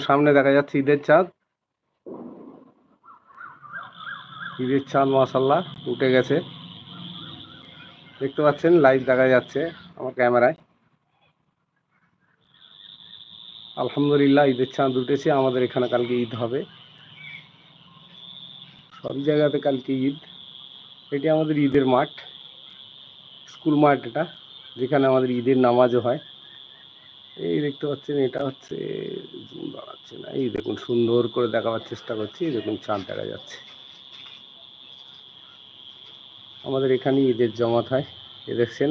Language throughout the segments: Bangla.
সামনে দেখা যাচ্ছে ঈদের চাঁদ। ঈদের চাঁদ মাসাল্লাহ উঠে গেছে। দেখতে পাচ্ছেন লাইভ দেখা যাচ্ছে আমার ক্যামেরায়। আলহামদুলিল্লাহ, ঈদের চাঁদ উঠেছে, আমাদের এখানে কালকে ঈদ হবে। সব জায়গাতে কালকে ঈদ। এটি আমাদের ঈদের মাঠ, স্কুল মাঠ এটা, যেখানে আমাদের ঈদের নামাজও হয়। এই দেখতে পাচ্ছেন, এটা হচ্ছে জুম বাড়াচ্ছে না। এই দেখুন, সুন্দর করে দেখাবার চেষ্টা করছি, এই দেখুন, চাঁদ দেখা যাচ্ছে। আমাদের এখানে ঈদের জমাত হয়, এ দেখছেন।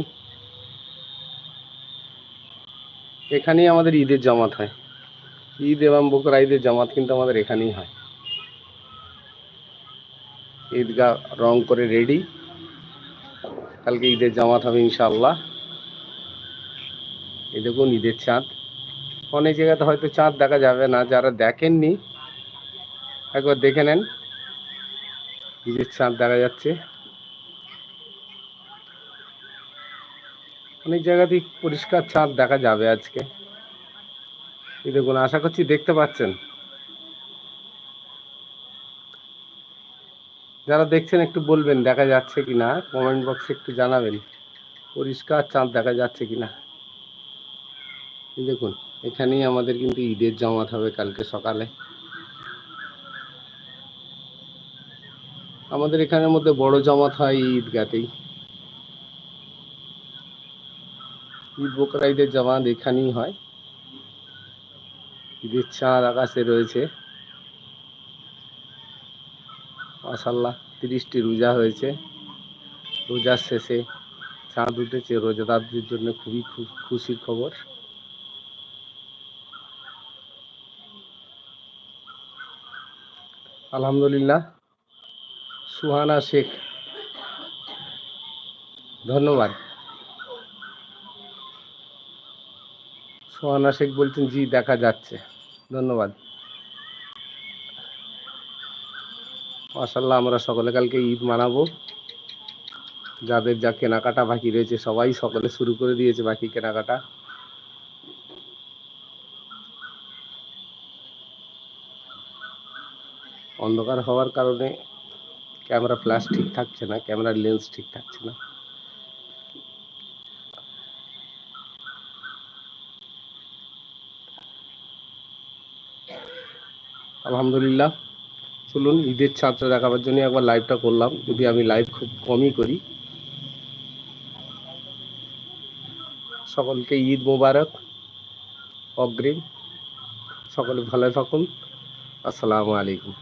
এখানেই আমাদের ঈদের জামাত হয়। ঈদ এবং বকরা ঈদের জামাত কিন্তু আমাদের এখানেই হয়। ঈদগাহ রং করে রেডি কালকে ঈদের জামাত হবে ইনশাআল্লাহ। এই দেখুন ঈদের চাঁদ। অনেক জায়গাতে হয়তো চাঁদ দেখা যাবে না, যারা দেখেননি, একবার দেখে নেন। ঈদের চাঁদ দেখা যাচ্ছে। অনেক জায়গাতেই পরিষ্কার চাঁদ দেখা যাবে আজকে। এই দেখুন, আশা করছি দেখতে পাচ্ছেন। যারা দেখছেন, একটু বলবেন, দেখা যাচ্ছে কি না কমেন্ট বক্সে একটু জানাবেন। পরিষ্কার চাঁদ দেখা যাচ্ছে কি না এই দেখুন, এখানেই আমাদের কিন্তু ঈদের জামাত হবে কালকে সকালে। আমাদের এখানের মধ্যে বড় জামাত হয় ঈদগাতেই। ঈদ বকরা ঈদের জামাত এখানেই হয়। ঈদের চাঁদ আকাশে রয়েছে। মাসাল্লাহ তিরিশটি রোজা হয়েছে। রোজার শেষে চাঁদ উঠেছে, রোজাদারদের জন্য খুবই খুশির খবর। আলহামদুলিল্লাহ। সুহানা শেখ। ধন্যবাদ। সোহানা শেখ বলছেন, জি, দেখা যাচ্ছে। ধন্যবাদ। মাসাল্লাহ আমরা সকলে কালকে ঈদ মানাবো। যাদের যা কেনাকাটা বাকি রয়েছে, সবাই সকলে শুরু করে দিয়েছে বাকি কেনাকাটা। অন্ধকার হওয়ার কারণে ক্যামেরা ফ্ল্যাশ ঠিক থাকছে না, ক্যামেরার লেন্স ঠিক থাকছে না। আলহামদুলিল্লাহ, চলুন ঈদের ছাত্র দেখাবার জন্য একবার লাইভটা করলাম। যদি আমি লাইভ খুব কমই করি, সকলকে ঈদ মোবারক, অগ্রিম। সকলে ভালো থাকুন। আসসালামু আলাইকুম।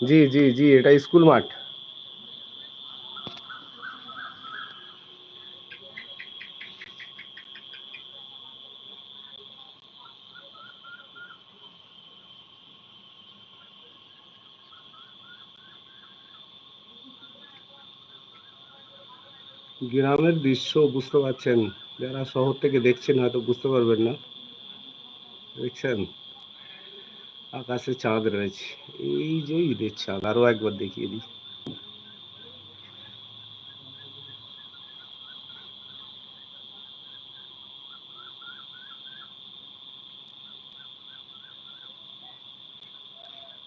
জি জি জি, এটা স্কুল মাঠ। গ্রামের দৃশ্য বুঝতে পারছেন। যারা শহর থেকে দেখছেন হয়তো বুঝতে পারবেন না। দেখছেন? আকাশে চাঁদ রয়েছে। এই যে ঈদের চাঁদ আরও একবার দেখিয়ে দিই।